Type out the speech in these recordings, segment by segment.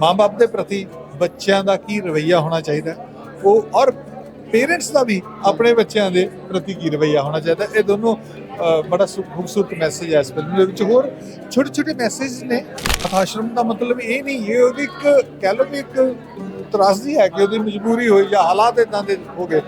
ਮਾਂ-ਬਾਪ ਦੇ ਪ੍ਰਤੀ ਬੱਚਿਆਂ ਦਾ ਕੀ ਰਵੱਈਆ ਹੋਣਾ ਚਾਹੀਦਾ? ਉਹ ਔਰ ਪੇਰੈਂਟਸ ਦਾ ਵੀ ਆਪਣੇ ਬੱਚਿਆਂ ਦੇ ਪ੍ਰਤੀ ਕੀ ਰਵੱਈਆ ਹੋਣਾ ਚਾਹੀਦਾ? ਇਹ ਦੋਨੋਂ ਬੜਾ ਖੂਬਸੂਰਤ ਮੈਸੇਜ ਹੈ ਇਸ ਫਿਲਮ ਦੇ ਵਿੱਚ। ਹੋਰ ਛੋਟੇ ਛੋਟੇ ਮੈਸੇਜ ਨੇ। ਆਸ਼ਰਮ ਦਾ ਮਤਲਬ ਇਹ ਨਹੀਂ, ਇਹ ਉਹਦੀ ਇੱਕ, ਕਹਿ ਲਓ ਵੀ ਇੱਕ ਤਰਾਸਦੀ ਹੈ ਕਿ ਉਹਦੀ ਮਜਬੂਰੀ ਹੋਈ ਜਾਂ ਹਾਲਾਤ ਇਦਾਂ ਦੇ ਹੋ ਗਏ।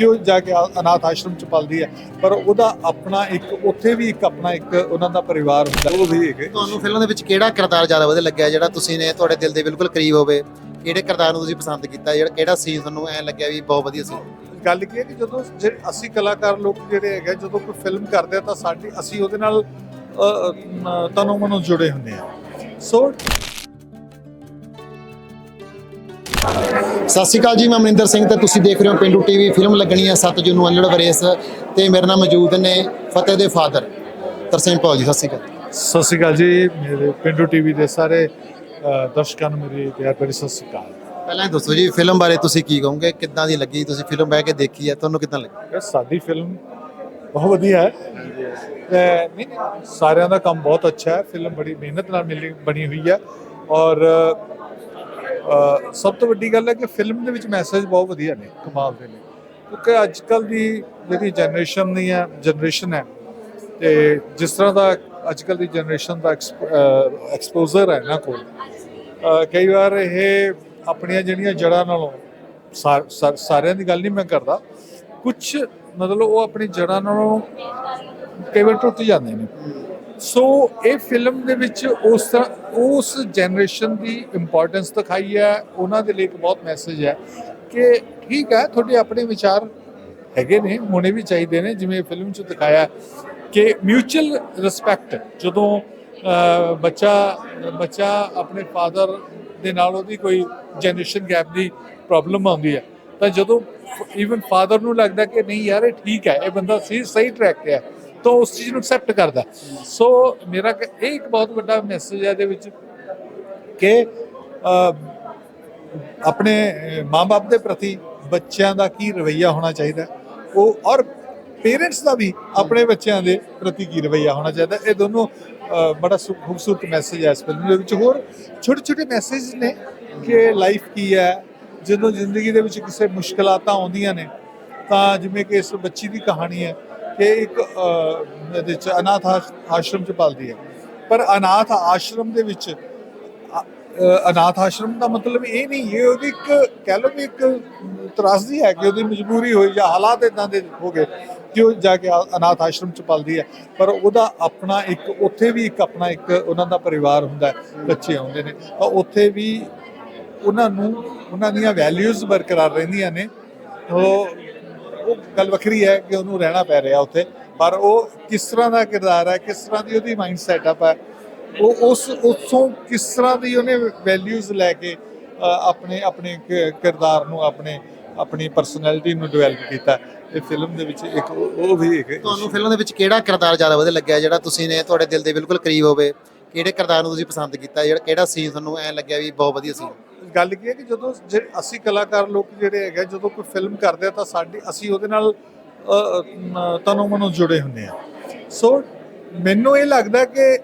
ਕਿ ਉਹ ਜਾ ਕੇ ਅਨਾਥ ਆਸ਼ਰਮ ਚ ਪਲਦੀ ਹੈ। ਪਰ ਉਹਦਾ ਆਪਣਾ ਇੱਕ ਉੱਥੇ ਵੀ ਇੱਕ ਆਪਣਾ ਇੱਕ ਉਹਨਾਂ ਦਾ ਪਰਿਵਾਰ ਹੁੰਦਾ। ਉਹ ਵੀ ਇੱਕ ਤੁਹਾਨੂੰ ਫਿਲਮ ਦੇ ਵਿੱਚ ਕਿਹੜਾ ਕਿਰਦਾਰ ਜ਼ਿਆਦਾ ਵਧੀਆ ਲੱਗਿਆ ਜਿਹੜਾ ਤੁਸੀਂ ਨੇ ਤੁਹਾਡੇ ਦਿਲ ਦੇ ਬਿਲਕੁਲ ਕਰੀਬ ਹੋਵੇ? ਕਿਹੜੇ ਕਿਰਦਾਰ ਨੂੰ ਤੁਸੀਂ ਪਸੰਦ ਕੀਤਾ? ਜਿਹੜਾ ਕਿਹੜਾ ਸੀਨ ਤੁਹਾਨੂੰ ਐ ਲੱਗਿਆ ਵੀ ਬਹੁਤ ਵਧੀਆ ਸੀ? ਗੱਲ ਕੀ ਹੈ ਕਿ ਜਦੋਂ ਅਸੀਂ ਕਲਾਕਾਰ ਲੋਕ ਜਿਹੜੇ ਹੈਗੇ ਜਦੋਂ ਕੋਈ ਫਿਲਮ ਕਰਦੇ ਆ ਤਾਂ ਸਾਡੀ ਅਸੀਂ ਉਹਦੇ ਨਾਲ ਤਨੋਂ ਮਨੋਂ ਜੁੜੇ ਹੁੰਦੇ ਆ। ਸੋ ਸਤਿ ਸ਼੍ਰੀ ਅਕਾਲ ਜੀ ਮੈਂ ਮਨਿੰਦਰ ਸਿੰਘ ਤੇ ਤੁਸੀਂ ਦੇਖ ਰਹੇ ਹੋ ਪਿੰਡੂ ਟੀਵੀ। ਫਿਲਮ ਲੱਗਣੀ ਹੈ 7 ਜੂਨ ਨੂੰ ਅਨਲੜ ਵਰੇਸ ਤੇ ਮੇਰੇ ਨਾਲ ਮੌਜੂਦ ਨੇ ਫਤਿਹ ਦੇ ਫਾਦਰ ਤਰਸੇਮ ਪਾਲ ਜੀ ਸਤਿ ਸ਼੍ਰੀ ਅਕਾਲ। ਸਤਿ ਸ਼੍ਰੀ ਅਕਾਲ ਜੀ ਮੇਰੇ ਪਿੰਡੂ ਟੀਵੀ ਦੇ ਸਾਰੇ ਦਰਸ਼ਕਾਂ ਨੂੰ ਮੇਰੀ ਪਿਆਰ ਭਰੀ ਸਤਿ ਸ਼੍ਰੀ ਅਕਾਲ। ਪਹਿਲਾਂ ਦੱਸੋ ਜੀ ਫਿਲਮ ਬਾਰੇ ਤੁਸੀਂ ਕੀ ਕਹੋਗੇ? ਕਿੱਦਾਂ ਦੀ ਲੱਗੀ? ਤੁਸੀਂ ਫਿਲਮ ਬਹਿ ਕੇ ਦੇਖੀ ਹੈ ਤੁਹਾਨੂੰ ਕਿੱਦਾਂ ਲੱਗੀ? ਸਾਡੀ ਫਿਲਮ ਬਹੁਤ ਵਧੀਆ ਹੈ। ਨਹੀਂ ਸਾਰਿਆਂ ਦਾ ਕੰਮ ਬਹੁਤ ਅੱਛਾ ਹੈ। ਫਿਲਮ ਬੜੀ ਮਿਹਨਤ ਨਾਲ ਮਿਲੀ ਬਣੀ ਹੋਈ ਹੈ। ਔਰ ਸਭ ਤੋਂ ਵੱਡੀ ਗੱਲ ਹੈ ਕਿ ਫਿਲਮ ਦੇ ਵਿੱਚ ਮੈਸੇਜ ਬਹੁਤ ਵਧੀਆ ਨੇ, ਕਮਾਲ ਦੇ ਨੇ। ਕਿਉਂਕਿ ਅੱਜ ਕੱਲ ਦੀ ਜਿਹੜੀ ਜਨਰੇਸ਼ਨ ਨਹੀਂ ਹੈ ਜਨਰੇਸ਼ਨ ਹੈ, ਤੇ ਜਿਸ ਤਰ੍ਹਾਂ ਦਾ ਅੱਜ ਕੱਲ ਦੀ ਜਨਰੇਸ਼ਨ ਦਾ ਐਕਸਪੋਜ਼ਰ ਹੈ ਨਾ ਕੋਲ ਕਈ ਵਾਰ ਇਹ ਆਪਣੀਆਂ ਜਿਹੜੀਆਂ ਜੜ੍ਹਾਂ ਨਾਲੋਂ ਸਾ- ਸਾਰਿਆਂ ਦੀ ਗੱਲ ਨਹੀਂ ਮੈਂ ਕਰਦਾ ਕੁਝ ਮਤਲਬ ਉਹ ਆਪਣੀ ਜੜ੍ਹਾਂ ਨਾਲੋਂ ਕਈ ਵਾਰ ਟੁੱਟ ਜਾਂਦੇ ਨੇ। ਸੋ ਇਹ ਫਿਲਮ ਦੇ ਵਿੱਚ ਉਸ ਤਰ੍ਹਾਂ ਉਸ ਜਨਰੇਸ਼ਨ ਦੀ ਇੰਪੋਰਟੈਂਸ ਦਿਖਾਈ ਹੈ। ਉਹਨਾਂ ਦੇ ਲਈ ਇੱਕ ਬਹੁਤ ਮੈਸੇਜ ਹੈ ਕਿ ਠੀਕ ਹੈ, ਤੁਹਾਡੇ ਆਪਣੇ ਵਿਚਾਰ ਹੈਗੇ ਨੇ, ਹੋਣੇ ਵੀ ਚਾਹੀਦੇ ਨੇ, ਜਿਵੇਂ ਫਿਲਮ 'ਚ ਦਿਖਾਇਆ ਕਿ ਮਿਊਚੁਅਲ ਰਿਸਪੈਕਟ ਜਦੋਂ ਬੱਚਾ ਬੱਚਾ ਆਪਣੇ ਫਾਦਰ ਦੇ ਨਾਲ ਉਹਦੀ ਕੋਈ ਜਨਰੇਸ਼ਨ ਗੈਪ ਦੀ ਪ੍ਰੋਬਲਮ ਆਉਂਦੀ ਹੈ, ਤਾਂ ਜਦੋਂ ਈਵਨ ਫਾਦਰ ਨੂੰ ਲੱਗਦਾ ਕਿ ਨਹੀਂ ਯਾਰ, ਇਹ ਠੀਕ ਹੈ, ਇਹ ਬੰਦਾ ਸਹੀ ਸਹੀ ਟਰੈਕ ਤੇ ਹੈ। ਤਾਂ ਉਸ ਚੀਜ਼ ਨੂੰ ਐਕਸੈਪਟ ਕਰਦਾ। ਸੋ ਮੇਰਾ ਇਹ ਇੱਕ ਬਹੁਤ ਵੱਡਾ ਮੈਸੇਜ ਹੈ ਇਹਦੇ ਵਿੱਚ ਕਿ ਅਹ, ਆਪਣੇ ਮਾਪੇ ਦੇ ਪ੍ਰਤੀ ਬੱਚਿਆਂ ਦਾ ਕੀ ਰਵੱਈਆ ਹੋਣਾ ਚਾਹੀਦਾ ਉਹ ਔਰ ਪੇਰੈਂਟਸ ਦਾ ਵੀ ਆਪਣੇ ਬੱਚਿਆਂ ਦੇ ਪ੍ਰਤੀ ਕੀ ਰਵੱਈਆ ਹੋਣਾ ਚਾਹੀਦਾ ਇਹ ਦੋਨੋਂ ਬੜਾ ਖੂਬਸੂਰਤ ਮੈਸੇਜ ਹੈ ਇਸ ਫਿਲਮ ਦੇ ਵਿੱਚ। ਹੋਰ ਛੋਟੇ ਛੋਟੇ ਮੈਸੇਜ ਨੇ ਕਿ ਲਾਈਫ ਕੀ ਹੈ? ਜਦੋਂ ਜ਼ਿੰਦਗੀ ਦੇ ਵਿੱਚ ਕਿਸੇ ਮੁਸ਼ਕਲਾਂ ਆਉਂਦੀਆਂ ਨੇ ਤਾਂ ਜਿਵੇਂ ਕਿ ਇਸ ਬੱਚੀ ਦੀ ਕਹਾਣੀ ਹੈ ਕਿ ਇੱਕ ਇਹਦੇ ਚ ਅਨਾਥ ਆਸ਼- ਆਸ਼ਰਮ ਚ ਪਲਦੀ ਹੈ। ਪਰ ਅਨਾਥ ਆਸ਼ਰਮ ਦੇ ਵਿੱਚ ਅਨਾਥ ਆਸ਼ਰਮ ਦਾ ਮਤਲਬ ਇਹ ਨਹੀਂ, ਇਹ ਉਹਦੀ ਇੱਕ, ਕਹਿ ਲਓ ਵੀ ਇੱਕ ਤਰਾਸਦੀ ਹੈ ਕਿ ਉਹਦੀ ਮਜਬੂਰੀ ਹੋਈ ਜਾਂ ਹਾਲਾਤ ਇਦਾਂ ਦੇ ਹੋ ਗਏ ਕਿ ਉਹ ਜਾ ਕੇ ਅਨਾਥ ਆਸ਼ਰਮ ਚ ਪਲਦੀ ਹੈ। ਪਰ ਉਹਦਾ ਆਪਣਾ ਇੱਕ, ਉੱਥੇ ਵੀ ਇੱਕ ਆਪਣਾ ਇੱਕ ਉਹਨਾਂ ਦਾ ਪਰਿਵਾਰ ਹੁੰਦਾ ਬੱਚੇ ਆਉਂਦੇ ਨੇ। ਤਾਂ ਉੱਥੇ ਵੀ ਉਹਨਾਂ ਨੂੰ, ਉਹਨਾਂ ਦੀਆਂ ਵੈਲਿਊਜ਼ ਬਰਕਰਾਰ ਰਹਿੰਦੀਆਂ ਨੇ। ਉਹ ਉਹ ਗੱਲ ਵੱਖਰੀ ਹੈ ਕਿ ਉਹਨੂੰ ਰਹਿਣਾ ਪੈ ਰਿਹਾ ਉੱਥੇ, ਪਰ ਉਹ ਕਿਸ ਤਰ੍ਹਾਂ ਦਾ ਕਿਰਦਾਰ ਹੈ, ਕਿਸ ਤਰ੍ਹਾਂ ਦੀ ਉਹਦੀ ਮਾਈਂਡ ਸੈਟਅਪ ਹੈ, ਉਹ ਉਸ, ਉਸੋਂ ਕਿਸ ਤਰ੍ਹਾਂ ਦੀ ਉਹਨੇ ਵੈਲਿਊਜ਼ ਲੈ ਕੇ ਆਪਣੇ ਆਪਣੇ ਕਿ- ਕਿਰਦਾਰ ਨੂੰ ਆਪਣੇ, ਆਪਣੀ ਪਰਸਨੈਲਿਟੀ ਨੂੰ ਡਿਵੈਲਪ ਕੀਤਾ। ਇਹ ਫਿਲਮ ਦੇ ਵਿੱਚ ਇੱਕ, ਉਹ ਉਹ ਵੀ ਇੱਕ ਤੁਹਾਨੂੰ ਫਿਲਮ ਦੇ ਵਿੱਚ ਕਿਹੜਾ ਕਿਰਦਾਰ ਜ਼ਿਆਦਾ ਵਧੀਆ ਲੱਗਿਆ, ਜਿਹੜਾ ਤੁਸੀਂ ਨੇ ਤੁਹਾਡੇ ਦਿਲ ਦੇ ਬਿਲਕੁਲ ਕਰੀਬ ਹੋਵੇ? ਕਿਹੜੇ ਕਿਰਦਾਰ ਨੂੰ ਤੁਸੀਂ ਪਸੰਦ ਕੀਤਾ? ਜਿਹੜਾ, ਕਿਹੜਾ ਸੀਨ ਤੁਹਾਨੂੰ ਐ ਲੱਗਿਆ ਵੀ ਬਹੁਤ ਵਧੀਆ ਸੀ ਗੱਲ ਕੀ ਹੈ ਕਿ ਜਦੋਂ ਜੇ ਅਸੀਂ ਕਲਾਕਾਰ ਲੋਕ ਜਿਹੜੇ ਹੈਗੇ ਜਦੋਂ ਕੋਈ ਫਿਲਮ ਕਰਦੇ ਆ ਤਾਂ ਸਾਡੀ ਅਸੀਂ ਉਹਦੇ ਨਾਲ ਅ, ਤਨੋਂ ਮਨੋਂ ਜੁੜੇ ਹੁੰਦੇ ਆ। ਸੋ ਮੈਨੂੰ ਇਹ ਲੱਗਦਾ ਕਿ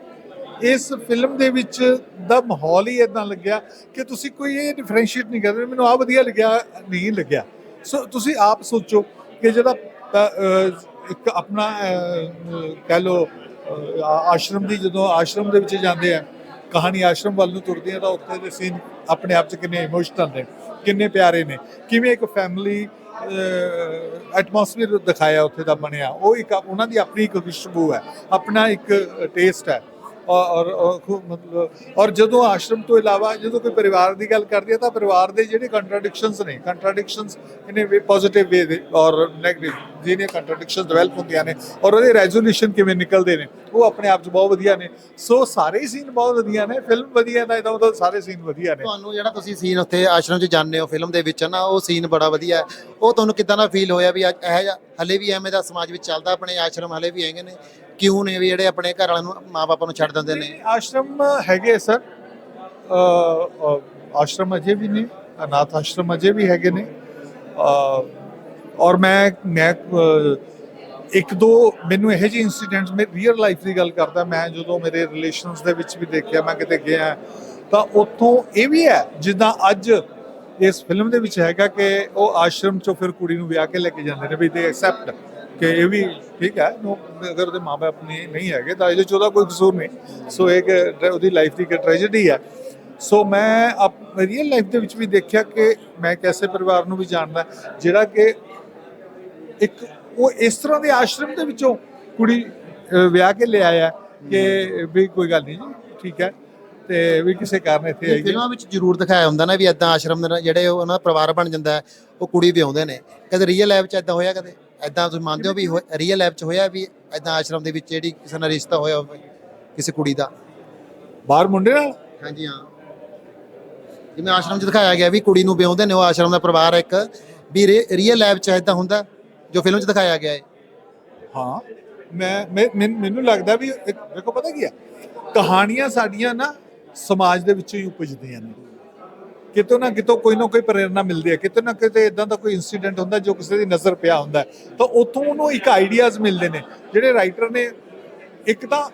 ਇਸ ਫਿਲਮ ਦੇ ਵਿੱਚ ਦਾ ਮਾਹੌਲ ਹੀ ਇਦਾਂ ਲੱਗਿਆ ਕਿ ਤੁਸੀਂ ਕੋਈ ਇਹ ਡਿਫਰੈਂਸ਼ੀਏਟ ਨਹੀਂ ਕਰਦੇ। ਮੈਨੂੰ ਆ ਵਧੀਆ ਲੱਗਿਆ ਨਹੀਂ ਲੱਗਿਆ। ਸੋ ਤੁਸੀਂ ਆਪ ਸੋਚੋ ਕਿ ਜਿਹੜਾ ਇੱਕ ਆਪਣਾ ਕਹਿ ਲੋ ਆਸ਼ਰਮ ਦੀ ਜਦੋਂ ਆਸ਼ਰਮ ਦੇ ਵਿੱਚ ਜਾਂਦੇ ਆ ਕਹਾਣੀ ਆਸ਼ਰਮ ਵੱਲ ਨੂੰ ਤੁਰਦੀ ਹੈ ਤਾਂ ਉੱਥੇ ਦੇ ਸੀਨ ਆਪਣੇ ਆਪ 'ਚ ਕਿੰਨੇ ਇਮੋਸ਼ਨਲ ਨੇ, ਕਿੰਨੇ ਪਿਆਰੇ ਨੇ। ਕਿਵੇਂ ਇੱਕ ਫੈਮਿਲੀ ਐਟਮੋਸਫੀਅਰ ਦਿਖਾਇਆ ਉੱਥੇ ਦਾ ਬਣਿਆ, ਉਹ ਇੱਕ ਉਹਨਾਂ ਦੀ ਆਪਣੀ ਇੱਕ ਖੁਸ਼ਬੂ ਹੈ, ਆਪਣਾ ਇੱਕ ਟੇਸਟ ਹੈ। ਔਰ, ਔਰ- ਮਤਲਬ, ਔਰ ਜਦੋਂ ਆਸ਼ਰਮ ਤੋਂ ਇਲਾਵਾ ਜਦੋਂ ਕੋਈ ਪਰਿਵਾਰ ਦੀ ਗੱਲ ਕਰਦੀ ਹੈ ਤਾਂ ਪਰਿਵਾਰ ਦੇ ਜਿਹੜੇ ਕੰਟਰਡਿਕਸ਼ਨਸ ਨੇ ਕੰਟਰਡਿਕਸ਼ਨਸ ਇਨ ਵੇ ਪੋਜ਼ਿਟਿਵ ਵੇ ਦੇ ਔਰ ਨੈਗੇਟਿਵ ਜਿਹਨੇ ਕੰਟਰਡਿਕਸ਼ਨਸ ਡਿਵੈਲਪ ਹੁੰਦੀਆਂ ਨੇ ਔਰ ਉਹਦੇ ਰੈਜ਼ੋਲੂਸ਼ਨ ਕਿਵੇਂ ਨਿਕਲਦੇ ਨੇ ਉਹ ਆਪਣੇ ਆਪ 'ਚ ਬਹੁਤ ਵਧੀਆ ਨੇ। ਸੋ ਸਾਰੇ ਹੀ ਸੀਨ ਬਹੁਤ ਵਧੀਆ ਨੇ ਫਿਲਮ ਵਧੀਆ ਦਾ ਇਹਦਾ ਮਤਲਬ ਸਾਰੇ ਸੀਨ ਵਧੀਆ ਨੇ। ਤੁਹਾਨੂੰ ਜਿਹੜਾ ਤੁਸੀਂ ਸੀਨ ਉੱਥੇ ਆਸ਼ਰਮ 'ਚ ਜਾਂਦੇ ਹੋ ਫਿਲਮ ਦੇ ਵਿੱਚ ਨਾ ਉਹ ਸੀਨ ਬੜਾ ਵਧੀਆ ਹੈ। ਉਹ ਤੁਹਾਨੂੰ ਕਿਦਾਂ ਦਾ ਫੀਲ ਹੋਇਆ ਵੀ ਅੱਜ ਇਹ ਹਲੇ ਵੀ ਐਵੇਂ ਦਾ ਸਮਾਜ ਵਿੱਚ ਚੱਲਦਾ ਆਪਣੇ ਆਸ਼ਰਮ ਹਲੇ ਵੀ ਹੈਗੇ ਨੇ? ਕਿਉਂ ਨੇ ਵੀ ਜਿਹੜੇ ਆਪਣੇ ਘਰ ਵਾਲਿਆਂ ਨੂੰ ਮਾਪੇ ਨੂੰ ਛੱਡ ਦਿੰਦੇ ਨੇ? ਆਸ਼ਰਮ ਹੈਗੇ ਸਰ। ਆਸ਼ਰਮ ਅਜੇ ਵੀ ਨੇ ਅਨਾਥ ਆਸ਼ਰਮ ਅਜੇ ਵੀ ਹੈਗੇ ਨੇ। ਔਰ ਮੈਂ ਮੈਂ ਇੱਕ ਦੋ ਮੈਨੂੰ ਇਹੋ ਜਿਹੇ ਇਨਸੀਡੈਂਟਸ ਮੈਂ ਰੀਅਲ ਲਾਈਫ ਦੀ ਗੱਲ ਕਰਦਾ, ਮੈਂ ਜਦੋਂ ਮੇਰੇ ਰਿਲੇਸ਼ਨਸ ਦੇ ਵਿੱਚ ਵੀ ਦੇਖਿਆ, ਮੈਂ ਕਿਤੇ ਗਿਆ, ਤਾਂ ਉੱਥੋਂ ਇਹ ਵੀ ਹੈ, ਜਿੱਦਾਂ ਅੱਜ ਇਸ ਫਿਲਮ ਦੇ ਵਿੱਚ ਹੈਗਾ ਕਿ ਉਹ ਆਸ਼ਰਮ ਚੋਂ ਫਿਰ ਕੁੜੀ ਨੂੰ ਵਿਆਹ ਕੇ ਲੈ ਕੇ ਜਾਂਦੇ ਨੇ ਵੀ ਦੇ ਐਕਸੈਪਟ ਕਿ ਇਹ ਵੀ ਠੀਕ ਹੈ, ਨੋ, ਅਗਰ ਉਹਦੇ ਮਾਪੇ ਆਪਣੇ ਨਹੀਂ ਹੈਗੇ ਤਾਂ ਇਹਦੇ 'ਚ ਉਹਦਾ ਕੋਈ ਕਸੂਰ ਨਹੀਂ। ਸੋ ਇੱਕ ਉਹਦੀ ਲਾਈਫ ਦੀ ਇੱਕ ਟ੍ਰੈਜੇਡੀ ਹੈ। ਸੋ ਮੈਂ ਅਪ ਰੀਅਲ ਲਾਈਫ ਦੇ ਵਿੱਚ ਵੀ ਦੇਖਿਆ ਕਿ ਮੈਂ ਇੱਕ ਐਸੇ ਪਰਿਵਾਰ ਨੂੰ ਵੀ ਜਾਣਦਾ, ਜਿਹੜਾ ਕਿ ਇੱਕ ਉਹ ਇਸ ਤਰ੍ਹਾਂ ਦੇ ਆਸ਼ਰਮ ਦੇ ਵਿੱਚੋਂ ਕੁੜੀ ਵਿਆਹ ਕੇ ਲੈ ਆਇਆ ਕਿ ਵੀ ਕੋਈ ਗੱਲ ਨਹੀਂ ਜੀ ਠੀਕ ਹੈ। ਤੇ ਵੀ ਕਿਸੇ ਕਾਰਨ ਇੱਥੇ ਆਈ। ਫਿਲਮਾਂ ਵਿੱਚ ਜ਼ਰੂਰ ਦਿਖਾਇਆ ਹੁੰਦਾ ਨਾ ਵੀ ਐਦਾਂ ਆਸ਼ਰਮ ਦੇ ਜਿਹੜੇ ਉਹਨਾਂ ਦਾ ਪਰਿਵਾਰ ਬਣ ਜਾਂਦਾ ਉਹ ਕੁੜੀ ਵਿਆਹੁੰਦੇ ਨੇ। ਕਦੇ ਰੀਅਲ ਲਾਈਫ 'ਚ ਐਦਾਂ ਹੋਇਆ ਕਦੇ? ਐਦਾਂ ਤੁਸੀਂ ਮੰਨਦੇ ਹੋ ਵੀ ਰੀਅਲ ਲਾਈਫ 'ਚ ਹੋਇਆ ਵੀ ਐਦਾਂ ਆਸ਼ਰਮ ਦੇ ਵਿੱਚ ਜਿਹੜੀ ਕਿਸੇ ਨਾਲ ਰਿਸ਼ਤਾ ਹੋਇਆ ਹੋਵੇ ਕਿਸੇ ਕੁੜੀ ਦਾ? ਬਾਹਰ ਮੁੰਡੇ ਨਾਲ ਹਾਂਜੀ ਹਾਂ। ਜਿਵੇਂ ਆਸ਼ਰਮ 'ਚ ਦਿਖਾਇਆ ਗਿਆ ਵੀ ਕੁੜੀ ਨੂੰ ਵਿਆਹੁੰਦੇ ਨੇ ਉਹ ਆਸ਼ਰਮ ਦਾ ਪਰਿਵਾਰ ਇੱਕ। ਵੀ ਰੀਅਲ ਲਾਈਫ 'ਚ ਐਦਾਂ ਹੁੰਦਾ? ਜੋ ਫਿਲਮ 'ਚ ਦਿਖਾਇਆ ਗਿਆ ਹੈ। ਹਾਂ ਮੈਂ ਮੈਂ- ਮੈਨ- ਮੈਨੂੰ ਲੱਗਦਾ ਵੀ ਇੱਕ ਦੇਖੋ ਪਤਾ ਕੀ ਹੈ ਕਹਾਣੀਆਂ ਸਾਡੀਆਂ ਨਾ ਸਮਾਜ ਦੇ ਵਿੱਚੋਂ ਹੀ ਉਪਜਦੀਆਂ ਨੇ। ਕਿਤੋਂ ਨਾ ਕਿਤੋਂ ਕੋਈ ਨਾ ਕੋਈ ਪ੍ਰੇਰਣਾ ਮਿਲਦੀ ਹੈ। ਕਿਤੇ ਨਾ ਕਿਤੇ ਇਦਾਂ ਦਾ ਕੋਈ ਇਨਸੀਡੈਂਟ ਹੁੰਦਾ ਜੋ ਕਿਸੇ ਦੀ ਨਜ਼ਰ ਪਿਆ ਹੁੰਦਾ ਹੈ, ਤਾਂ ਉੱਥੋਂ ਉਹਨੂੰ ਇੱਕ ਆਈਡੀਆਜ਼ ਮਿਲਦੇ ਨੇ। ਜਿਹੜੇ ਰਾਈਟਰ ਨੇ ਇੱਕ ਤਾਂ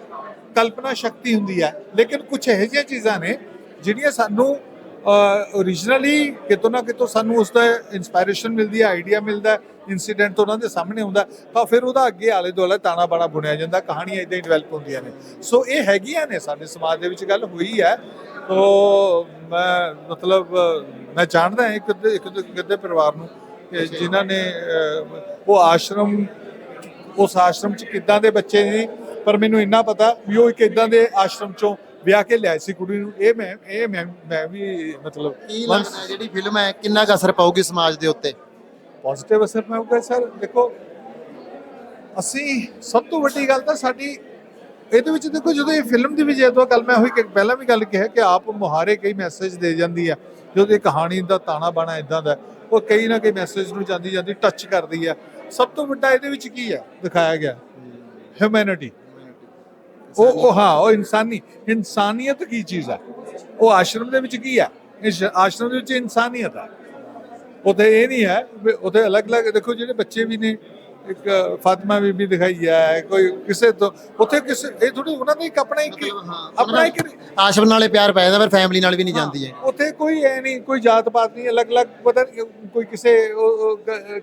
ਕਲਪਨਾ ਸ਼ਕਤੀ ਹੁੰਦੀ ਹੈ। ਲੇਕਿਨ ਕੁਝ ਇਹੋ ਜਿਹੀਆਂ ਚੀਜ਼ਾਂ ਨੇ ਜਿਹੜੀਆਂ ਸਾਨੂੰ ਓਰੀਜਨਲੀ ਕਿਤੋਂ ਨਾ ਕਿਤੋਂ ਸਾਨੂੰ ਉਸ ਦਾ ਇਨਸਪਾਇਰੇਸ਼ਨ ਮਿਲਦੀ ਹੈ ਆਈਡੀਆ ਮਿਲਦਾ ਇਨਸੀਡੈਂਟ ਉਹਨਾਂ ਦੇ ਸਾਹਮਣੇ ਹੁੰਦਾ ਤਾਂ ਫਿਰ ਉਹਦਾ ਅੱਗੇ ਆਲੇ ਦੁਆਲੇ ਤਾਣਾ ਬਾਣਾ ਬੁਣਿਆ ਜਾਂਦਾ, ਕਹਾਣੀਆਂ ਇਦਾਂ ਹੀ ਡਿਵੈਲਪ ਹੁੰਦੀਆਂ ਨੇ। ਸੋ ਇਹ ਹੈਗੀਆਂ ਨੇ, ਸਾਡੇ ਸਮਾਜ ਦੇ ਵਿੱਚ ਗੱਲ ਹੋਈ ਹੈ। ਤੋ ਮੈਂ ਮਤਲਬ, ਮੈਂ ਜਾਣਦਾ ਇੱਕ ਅੱਧੇ- ਇੱਕ ਅੱਧੇ- ਪਰਿਵਾਰ ਨੂੰ ਕਿ ਜਿਨ੍ਹਾਂ ਨੇ ਉਹ ਆਸ਼ਰਮ, ਉਸ ਆਸ਼ਰਮ ਚ ਕਿੱਦਾਂ ਦੇ ਬੱਚੇ ਨੇ, ਪਰ ਮੈਨੂੰ ਇੰਨਾ ਪਤਾ ਵੀ ਉਹ ਇੱਕ ਇਦਾਂ ਦੇ ਆਸ਼ਰਮ ਚੋਂ ਵਿਆਹ ਕੇ ਲਿਆਏ ਸੀ ਕੁੜੀ ਨੂੰ। ਇਹ ਮੈਂ ਇਹ ਮੈਂ ਮੈਂ ਵੀ ਮਤਲਬ ਕੀ ਲੱਗਦਾ ਜਿਹੜੀ ਫਿਲਮ ਹੈ ਕਿੰਨਾ ਕੁ ਅਸਰ ਪਾਊਗੀ ਸਮਾਜ ਦੇ ਉੱਤੇ? ਪੋਜ਼ਿਟਿਵ ਅਸਰ ਪਾਊਗਾ ਸਰ। ਦੇਖੋ ਅਸੀਂ ਸਭ ਤੋਂ ਵੱਡੀ ਗੱਲ ਤਾਂ ਸਾਡੀ ਇਹਦੇ ਵਿੱਚ ਦੇਖੋ ਜਦੋਂ ਇਹ ਫਿਲਮ ਦੀ ਵੀ ਜੇ ਤੋਂ ਕੱਲ ਮੈਂ ਹੋਈ ਕਿ ਪਹਿਲਾਂ ਵੀ ਗੱਲ ਕਿਹਾ ਕਿ ਆਪ ਮੁਹਾਰੇ ਕਈ ਮੈਸੇਜ ਦੇ ਜਾਂਦੀ ਆ। ਜਦੋਂ ਇਹ ਕਹਾਣੀ ਦਾ ਤਾਣਾ ਬਾਣਾ ਇਦਾਂ ਦਾ ਉਹ ਕਈ ਨਾ ਕਈ ਮੈਸੇਜ ਨੂੰ ਜਾਂਦੀ ਜਾਂਦੀ ਟੱਚ ਕਰਦੀ ਆ। ਸਭ ਤੋਂ ਵੱਡਾ ਇਹਦੇ ਵਿੱਚ ਕੀ ਹੈ ਦਿਖਾਇਆ ਗਿਆ। ਹਿਊਮੈਨਿਟੀ ਉਹ ਉਹ ਹਾਂ, ਉਹ ਇਨਸਾਨੀ, ਇਨਸਾਨੀਅਤ ਕੀ ਚੀਜ਼ ਹੈ ਉਹ ਆਸ਼ਰਮ ਦੇ ਵਿੱਚ ਕੀ ਹੈ ਇਸ ਆਸ਼ਰਮ ਦੇ ਵਿੱਚ ਇਨਸਾਨੀਅਤ ਹੈ ਉਥੇ ਇਹ ਨਹੀਂ ਹੈ ਵੀ ਉੱਥੇ ਅਲੱਗ-ਅਲੱਗ, ਦੇਖੋ ਜਿਹੜੇ ਬੱਚੇ ਵੀ ਨੇ ਇੱਕ ਫਾਤਮਾ ਬੀਬੀ ਦਿਖਾਈ ਹੈ ਕੋਈ ਕਿਸੇ ਤੋਂ ਉੱਥੇ ਕਿਸੇ ਇਹ ਥੋੜੀ ਉਹਨਾਂ ਦਾ ਇੱਕ ਆਪਣਾ ਇੱਕ ਆਪਣਾ ਇੱਕ ਆਸ਼ਰਮ ਨਾਲੇ ਪਿਆਰ ਪੈ ਜਾਂਦਾ ਪਰ ਫੈਮਿਲੀ ਨਾਲ ਵੀ ਨਹੀਂ ਜਾਂਦੀ ਹੈ ਉੱਥੇ ਕੋਈ ਐ ਨਹੀਂ ਕੋਈ ਜਾਤ ਪਾਤ ਨਹੀਂ ਅਲੱਗ-ਅਲੱਗ ਪਤਾ ਕੋਈ ਕਿਸੇ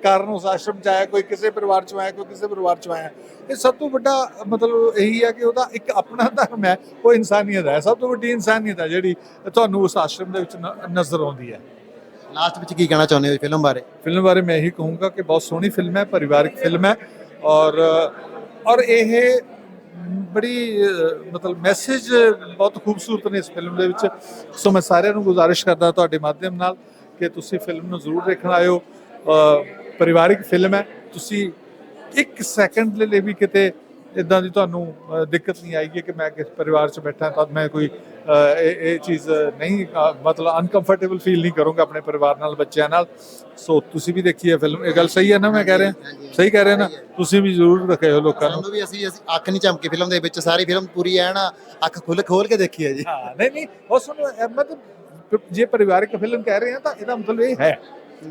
ਕਾਰਨ ਉਸ ਆਸ਼ਰਮ ਚ ਆਇਆ ਕੋਈ ਕਿਸੇ ਪਰਿਵਾਰ ਚ ਆਇਆ ਕੋਈ ਕਿਸੇ ਪਰਿਵਾਰ ਚ ਆਇਆ। ਇਹ ਸਭ ਤੋਂ ਵੱਡਾ ਮਤਲਬ ਇਹੀ ਹੈ ਕਿ ਉਹਦਾ ਇੱਕ ਆਪਣਾ ਧਰਮ ਹੈ ਉਹ ਇਨਸਾਨੀਅਤ ਹੈ ਸਭ ਤੋਂ ਵੱਡੀ ਇਨਸਾਨੀਅਤ ਹੈ ਜਿਹੜੀ ਤੁਹਾਨੂੰ ਉਸ ਆਸ਼ਰਮ ਦੇ ਵਿੱਚ ਨਜ਼ਰ ਆਉਂਦੀ ਹੈ। ਲਾਸਟ ਵਿੱਚ ਕੀ ਕਹਿਣਾ ਚਾਹੁੰਦੇ ਹੋ ਫਿਲਮ ਬਾਰੇ? ਫਿਲਮ ਬਾਰੇ ਮੈਂ ਇਹੀ ਕਹੂੰਗਾ ਕਿ ਬਹੁਤ ਸੋਹਣੀ ਫਿਲਮ ਹੈ, ਪਰਿਵਾਰਕ ਫਿਲਮ ਹੈ ਔਰ ਔਰ ਇਹ ਬੜੀ ਮਤਲਬ ਮੈਸੇਜ ਬਹੁਤ ਖੂਬਸੂਰਤ ਨੇ ਇਸ ਫਿਲਮ ਦੇ ਵਿੱਚ। ਸੋ ਮੈਂ ਸਾਰਿਆਂ ਨੂੰ ਗੁਜ਼ਾਰਿਸ਼ ਕਰਦਾ ਤੁਹਾਡੇ ਮਾਧਿਅਮ ਨਾਲ ਕਿ ਤੁਸੀਂ ਫਿਲਮ ਨੂੰ ਜ਼ਰੂਰ ਦੇਖਣ ਆਇਓ। ਪਰਿਵਾਰਿਕ ਫਿਲਮ ਹੈ, ਤੁਸੀਂ ਇੱਕ ਸੈਕਿੰਡ ਦੇ ਲਈ ਵੀ ਕਿਤੇ ਇਦਾਂ ਦੀ ਤੁਹਾਨੂੰ ਦਿੱਕਤ ਨਹੀਂ ਆਏਗੀ ਕਿ ਮੈਂ ਕਿਸ ਪਰਿਵਾਰ 'ਚ ਬੈਠਾ ਤਾਂ ਮੈਂ ਕੋਈ ਇਹ ਚੀਜ਼ ਨਹੀਂ ਮਤਲਬ ਅਨਕੰਫਰਟੇਬਲ ਫੀਲ ਨਹੀਂ ਕਰੂੰਗਾ ਆਪਣੇ ਪਰਿਵਾਰ ਨਾਲ ਬੱਚਿਆਂ ਨਾਲ। ਸੋ ਤੁਸੀਂ ਵੀ ਦੇਖੀ ਹੈ ਫਿਲਮ ਇਹ ਗੱਲ ਸਹੀ ਹੈ ਨਾ ਮੈਂ ਕਹਿ ਰਿਹਾ? ਸਹੀ ਕਹਿ ਰਿਹਾ ਨਾ? ਤੁਸੀਂ ਵੀ ਜ਼ਰੂਰ ਰੱਖਿਓ ਲੋਕਾਂ ਨੂੰ। ਵੀ ਅਸੀਂ ਅਸੀਂ ਅੱਖ ਨਹੀਂ ਝਮਕੀ ਫਿਲਮ ਦੇ ਵਿੱਚ ਸਾਰੀ ਫਿਲਮ ਪੂਰੀ ਐਨ ਅੱਖ ਖੁੱਲ ਖੋਲ ਕੇ ਦੇਖੀ ਹੈ ਜੀ। ਹਾਂ ਨਹੀਂ ਨਹੀਂ ਉਹ ਸੁਣੋ ਮਤਲਬ ਜੇ ਪਰਿਵਾਰਕ ਫਿਲਮ ਕਹਿ ਰਹੇ ਹਾਂ ਤਾਂ ਇਹਦਾ ਮਤਲਬ ਇਹ ਹੈ।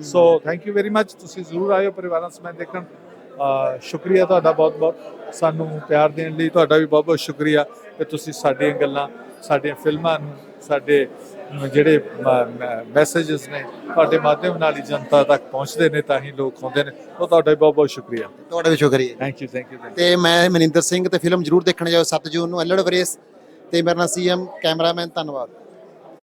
So thank you very much ਤੁਸੀਂ ਜ਼ਰੂਰ ਆਇਓ ਪਰਿਵਾਰਾਂ ਸਮੇਤ ਦੇਖਣ। ਸ਼ੁਕਰੀਆ ਤੁਹਾਡਾ ਬਹੁਤ ਬਹੁਤ। ਸਾਨੂੰ ਪਿਆਰ ਦੇਣ ਲਈ ਤੁਹਾਡਾ ਵੀ ਬਹੁਤ ਬਹੁਤ ਸ਼ੁਕਰੀਆ ਕਿ ਤੁਸੀਂ ਸਾਡੀਆਂ ਗੱਲਾਂ ਸਾਡੀਆਂ ਫਿਲਮਾਂ ਨੂੰ ਸਾਡੇ ਜਿਹੜੇ ਮੈਸੇजेस ਨੇ ਤੁਹਾਡੇ ਮਾਧਿਅਮ ਨਾਲ ਹੀ ਜਨਤਾ ਤੱਕ ਪਹੁੰਚਦੇ ਨੇ ਤਾਂ ਹੀ ਲੋਕ ਆਉਂਦੇ ਨੇ। ਉਹ ਤੁਹਾਡਾ ਵੀ ਬਹੁਤ ਬਹੁਤ ਸ਼ੁਕਰੀਆ। ਤੁਹਾਡਾ ਵੀ ਸ਼ੁਕਰੀਆ। ਥੈਂਕ ਯੂ ਥੈਂਕ ਯੂ ਤੇ ਮੈਂ ਮਨਿੰਦਰ ਸਿੰਘ ਤੇ ਫਿਲਮ ਜਰੂਰ ਦੇਖਣ ਜਾਓ 7 ਜੂਨ ਨੂੰ ਅਲੜ ਵਰੇਸ। ਤੇ ਮੇਰਾ ਨਾਮ ਸੀਐਮ ਕੈਮਰਾਮੈਨ ਧੰਨਵਾਦ।